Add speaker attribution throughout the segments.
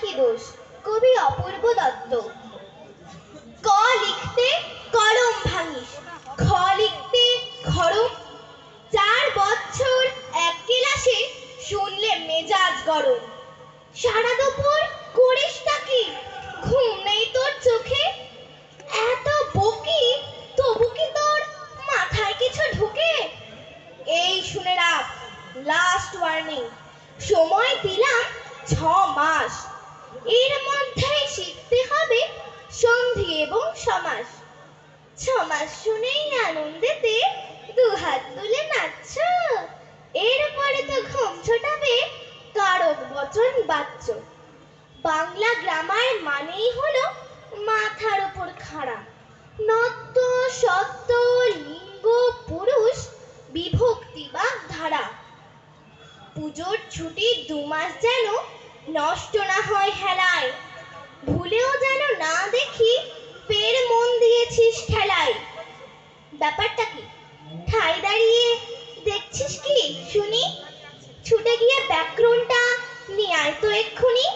Speaker 1: কি দোষ? কবি অপূর্ব দত্ত। ক লিখতে কলম ভাঙিস। খ লিখতে খড়ম। চার বছর এক ক্লাসে শুনলে মেজাজ গরম। সারা দুপুর করিসটা কি? ঘুম নেই তোর চোখে? এত বকি, তবু কি তোর মাথায় কিছু ঢুকে? এই শুনে রাখ লাস্ট ওয়ার্নিং সময় দিলাম ছ মাস। এর মধ্যে শিখতে হবে সন্ধি এবং সমাস। ছ মাস শুনেই আনন্দেতে দু হাত তুলে নাচছ। এরপরে তো ঘুম ছোটাবে কারক বচন বাচ্চ বাংলা গ্রামার মানেই হলো মাথার উপর খাড়া। নত্য, সত্য, লিঙ্গ, পুরুষ, বিভক্তি বা ধারা। পুজোর ছুটি দু মাস যেন নষ্ট না হয় হেলায় ভুলেও যেন না দেখি ফের মন দিয়েছিস খেলায়। ব্যাপারটা কি? ঠাই দাঁড়িয়ে দেখছিস কি? শুনি? ছুটে গিয়ে ব্যাকরণটা নিয়ে আয় তো এক্ষুনি।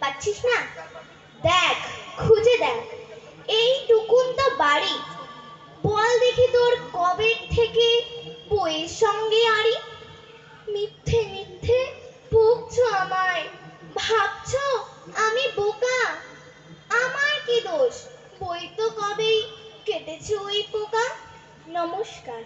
Speaker 1: পাচ্ছিস না? দেখ, খুঁজে দেখ। এইটুকুন তো বাড়ি। বল দেখি তোর কবে থেকে বইয়ের সঙ্গে আড়ি। মিথ্যে ভাবছ? আমি বোকা। আমার কি দোষ? বই তো কবেই কেটেছে ওই পোকা? নমস্কার।